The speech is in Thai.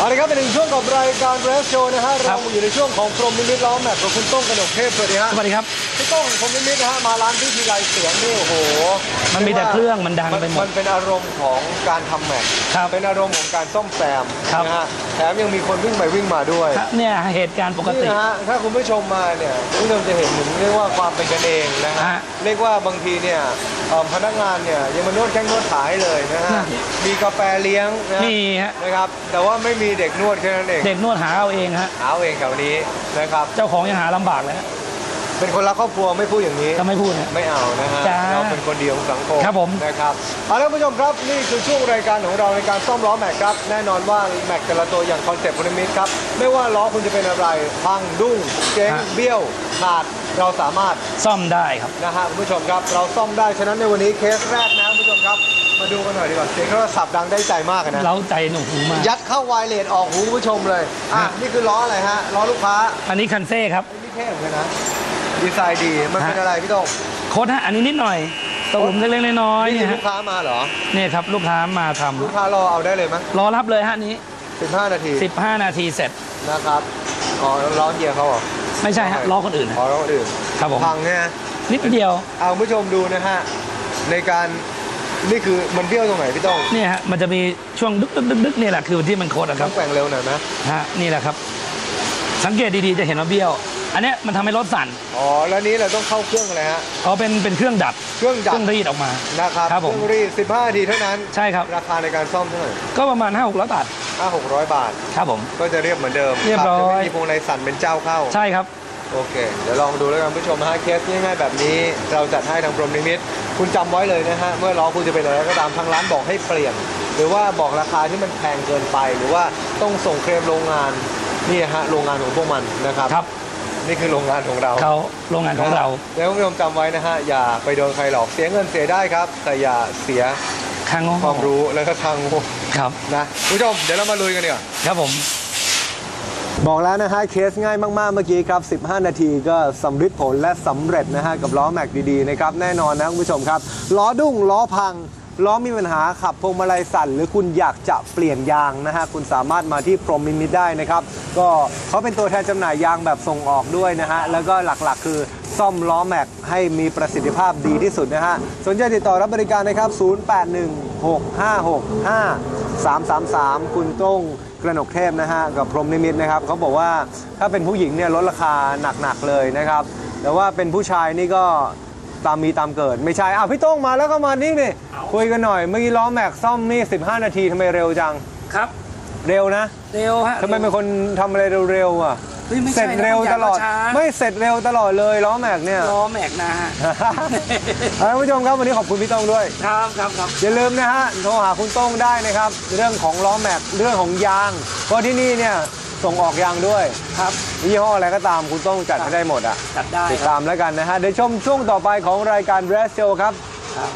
เอาละครับเป็นหนึ่งช่วงของรายการเรสโชนะฮะครัเราบอยู่ในช่วงของพรหมนิมิตล้อมแม็กกับคุณโต้งกระดกเทพสวัสดีฮะ สวัสดีครับ พี่โต้งพรหมนิมิตนะฮะมาร้านพี่ทีไรเสียงนี่โอ้โหมันมีแต่เครื่องมันดังไปหมดมันเป็นอารมณ์ของการทำแม็กครับเป็นอารมณ์ของการซ่อมแซมครับ นะฮะแถมยังมีคนวิ่งไปวิ่งมาด้วยครับเนี่ยเหตุการณ์ปกนี่ตินะฮะถ้าคุณผู้ชมมาเนี่ยคุณผู้ชมจะเห็นถึงเรียกว่าความเป็นกันเองนะฮะฮะเรียกว่าบางทีเนี่ยเอ่อพนักงานเนี่ยยังมานวดแข้งนวดขาให้เลยนะฮะนั่น มีกาแฟเลี้ยงนะมีฮะนะครับแต่ว่าไม่มีเด็กนวดแค่นั้นเองเด็กนวดหาเอาเองฮะเอาเองแถวนี้นะครับ เจ้าของยังหาลำบากเลยฮะ เป็นคนรักครอบครัวไม่พูดอย่างนี้ถ้าไม่พูดเนี่ยไม่เอานะฮะจ้าเราเป็นคนเดียวของสังคมครับผม นะครับเอาละคุณผู้ชมครับนี่คือช่วงรายการของเราในการซ่อมล้อแม็กครับแน่นอนว่าแม็กแต่ละตัวอย่างคอนเซ็ปต์พลมิตครับไม่ว่าล้อคุณจะเป็นอะไรพังดุ้งเจ๊งเบี้ยวขาดเราสามารถ ซ่อมได้ครับ นะฮะคุณผู้ชมครับเราซ่อมได้ฉะนั้นในวันนี้เคสแรกนะคุณผู้ชมครับ มาดูกันหน่อยดีกว่าเสียงโทรศัพท์ดังได้ใจมากอะนะเล้าใจหนูหูมาก ยัดเข้าไวเลสออกหูคุณผู้ชมเลยอะฮะ นี่คือล้ออะไรฮะล้อลูกค้าอันนี้คันเซ่ครับนี่เท่เหมือนกันนะ ดีไซน์ดีมันเป็นฮะอะไรพี่โต้งโค้ดฮะอันนี้นิดหน่อยตกหลุมเล็กๆน้อยๆนี่เนี่ยคือฮะลูกค้ามาเหรอ เนี่ยครับลูกค้ามาทำลูกค้ารอเอาได้เลยมั้ยรอรับเลยฮะอันนี้ 15 นาที15 นาทีเสร็จ นะครับอ๋อล้อเกียร์เขาเหรอไม่ใช่ฮะรอคนอื่นฮะอ๋อล้อคนอื่นครับผม พังเนี่ยนิดเดียวเอาคุณผู้ชมดูนะฮะในการนี่คือมันเบี้ยวตรงไหนพี่โต้งเนี่ยฮะมันจะมีช่วงดึกดึกดึกดึกเนี่ยแหละคือที่มันโคดอะคต้รัอบงแกว่งเร็วหน่อยไหมฮะนี่แหละครับ สังเกตดีๆจะเห็นว่าเบี้ยว อันเนี้ยมันทำให้รถสั่นอ๋อ แล้วนี้เราต้องเข้าเครื่องอะไรฮะเขาเป็นเป็นเครื่องดัดเครื่องเคจักรื่องรรีดออกมา นะครับครับเคผมรื่องรีด15นาทีเท่านั้น ใช่ครับ ราคาในการซ่อมเท่าไหร่ก็ประมาณ5 6 0 0บาท5 600บาท ครับผม ก็จะเรียบเหมือนเดิมเรียบร้อย จะไม่มีพวงไรสั่นเป็นเจ้าเข้า ใช่ครับ โอเค เดี๋ยวลองดูแล้วกันผู้ชมนะฮะเคสง่ายๆแบบนี้ เราจัดให้ทางพรหมนิมิตคุณจำไว้เลยนะฮะ เมื่อล้อคุณจะเป็นอะไรก็ตามทางร้านบอกให้เปลี่ยน หรือว่าบอกราคาที่มันแพงเกินไป หรือว่าต้องส่งเคลมโรงงาน นี่ฮะ โรงงานของพวกมันนะครับ ครับ นี่คือโรงงานของเราเขาโรงงานของเราแล้วคุณผู้ชมจำไว้นะฮะอย่าไปโดนใครหลอกเสียเงินเสียได้ครับ แต่อย่าเสียข้างงความรู้แล้วก็ทางโง่ครับนะคุณผู้ชมเดี๋ยวเรามาลุยกันดีกว่าครับผม บอกแล้วนะฮะเคสง่ายมากๆเมื่อกี้ครับ 15 นาทีก็สำเร็จผลและสำเร็จนะฮะกับล้อแม็กดีๆนะครับแน่นอนนะคุณผู้ชมครับล้อดุ้งล้อพัง ล้อมีปัญหาขับพวงมาลัยสั่น หรือคุณอยากจะเปลี่ยนยางนะฮะคุณสามารถมาที่พรมมิมิได้นะครับก็เขาเป็นตัวแทนจำหน่ายยางแบบส่งออกด้วยนะฮะแล้วก็หลักๆ คือซ่อมล้อแม็กให้มีประสิทธิภาพดีที่สุดนะฮะสนใจติดต่อรับบริการนะครับ 0816565333 คุณต้งกระหนกเทพนะฮะกับพรมนิมิตนะครับเขาบอกว่าถ้าเป็นผู้หญิงเนี่ยลดราคาหนักๆเลยนะครับ แต่ว่าเป็นผู้ชายนี่ก็ ตามมีตามเกิด ไม่ใช่อ้าวพี่โต้งมาแล้วก็มานี่นี่คุยกันหน่อยเมื่อกี้ล้อแม็กซ่อมนี่15 นาทีทำไมเร็วจังครับ เร็วนะเร็วฮะทำไมเป็นคนทำอะไรเร็วๆอะฮ้ยไม่เสร็ใช่จนะเร็วบางย่าตงลอดช้า ไม่เสร็จเร็วตลอดเลยล้อแม็กเนี่ยล้อแม็กนะฮะเอาละคุณผู้ชมครับวันนี้ขอบคุณพี่โต้งด้วย ครับครับครับ อย่าลืมนะฮะโทรหาคุณโต้งได้นะครับ เรื่องของล้อแม็กเรื่องของยางเพราะที่นี่เนี่ย ส่งออกยางด้วยครับยี่ห้ออะไรก็ตามคุณโต้งจัดให้ได้หมดอะจัดได้ติดครับตามแล้วกันนะฮะเดี๋ยวชมช่วงต่อไปของรายการ r e s Show ครับครับ